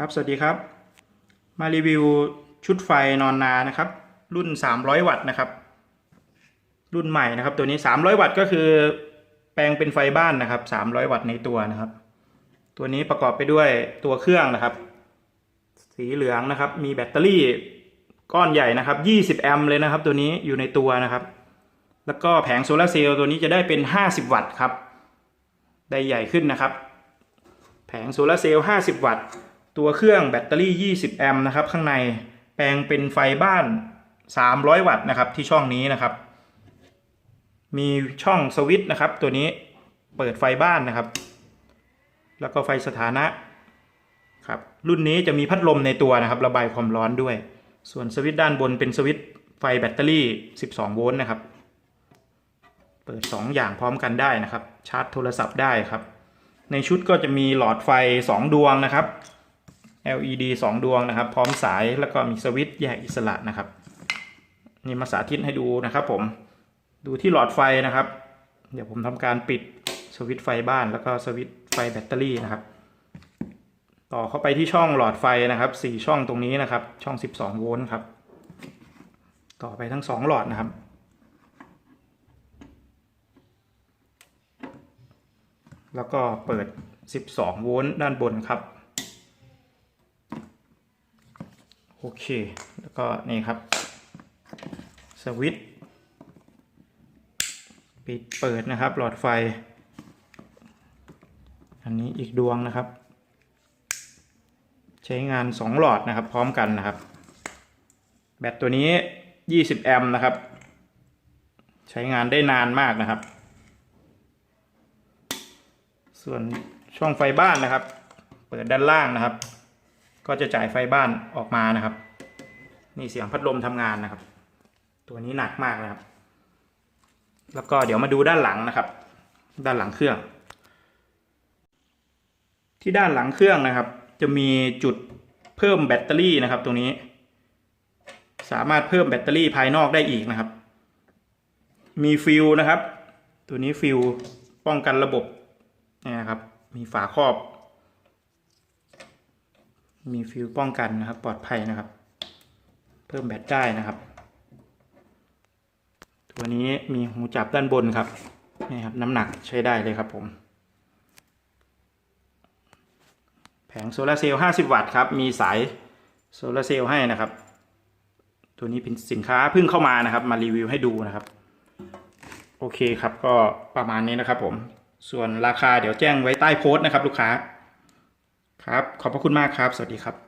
ครับ สวัสดีครับ มารีวิวชุดไฟนอนนานะครับ รุ่น 300 วัตต์นะครับ รุ่นใหม่นะครับ ตัวนี้ 300 วัตต์ก็คือ แปลงเป็นไฟบ้านนะครับ 300 วัตต์ในตัวนะครับ ตัวนี้ประกอบไปด้วยตัวเครื่องนะครับ สีเหลืองนะครับ มีแบตเตอรี่ก้อนใหญ่นะครับ 20 แอมป์เลยนะครับ ตัวนี้อยู่ในตัวนะครับ แล้วก็แผงโซลาร์เซลล์ตัวนี้จะได้เป็น 50 วัตต์ครับ ได้ใหญ่ขึ้นนะครับ แผงโซลาร์เซลล์ 50 วัตต์ ตัวเครื่องแบตเตอรี่ 20 แอมป์นะครับ ข้างในแปลงเป็นไฟบ้าน 300 วัตต์นะครับที่ช่องนี้นะครับ มีช่องสวิตช์นะครับ ตัวนี้เปิดไฟบ้านนะครับ แล้วก็ไฟสถานะครับ รุ่นนี้จะมีพัดลมในตัวนะครับ ระบายความร้อนด้วย ส่วนสวิตช์ด้านบนเป็นสวิตช์ไฟแบตเตอรี่ 12 โวลต์นะครับ เปิด 2 อย่างพร้อมกันได้นะครับ ชาร์จโทรศัพท์ได้ครับ ในชุดก็จะมีหลอดไฟ 2 ดวงนะครับ LED 2 ดวงนะครับ พร้อมสายแล้วก็มีสวิตช์แยกอิสระนะครับ นี่มาสาธิตให้ดูนะครับ ผมดูที่หลอดไฟนะครับ เดี๋ยวผมทำการปิดสวิตช์ไฟบ้านแล้วก็สวิตช์ไฟแบตเตอรี่นะครับ ต่อเข้าไปที่ช่องหลอดไฟนะครับ4ช่องตรงนี้นะครับ ช่อง 12 โวลต์ครับ ต่อไปทั้ง 2 หลอดนะครับแล้วก็เปิด 12 โวลต์ด้านบนครับ โอเค แล้วก็นี่ครับ สวิตช์ปิดเปิดนะครับ หลอดไฟ อันนี้อีกดวงนะครับ ใช้งาน 2 หลอดนะครับ พร้อมกันนะครับ แบตตัวนี้ 20 แอมป์นะครับ ใช้งานได้นานมากนะครับ ส่วนช่องไฟบ้านนะครับ เปิดด้านล่างนะครับ ก็จะจ่ายไฟบ้านออกมานะครับ นี่เสียงพัดลมทำงานนะครับ ตัวนี้หนักมากนะครับ แล้วก็เดี๋ยวมาดูด้านหลังนะครับ ด้านหลังเครื่อง ที่ด้านหลังเครื่องนะครับ จะมีจุดเพิ่มแบตเตอรี่นะครับ ตรงนี้ สามารถเพิ่มแบตเตอรี่ภายนอกได้อีกนะครับ มีฟิลนะครับ ตัวนี้ฟิลป้องกันระบบนี่นะครับ มีฝาครอบ มีฟิลป้องกันนะครับ ปลอดภัยนะครับ เพิ่มแบตได้นะครับ ตัวนี้มีหูจับด้านบนครับนี่ครับ น้ำหนักใช้ได้เลยครับผม แผงโซลาเซลล์50 วัตต์ครับ มีสายโซลาเซลล์ให้นะครับ ตัวนี้เป็นสินค้าเพิ่งเข้ามานะครับ มารีวิวให้ดูนะครับ โอเคครับก็ประมาณนี้นะครับผม ส่วนราคาเดี๋ยวแจ้งไว้ใต้โพสต์นะครับ ลูกค้า ครับ ขอบพระคุณมากครับ สวัสดีครับ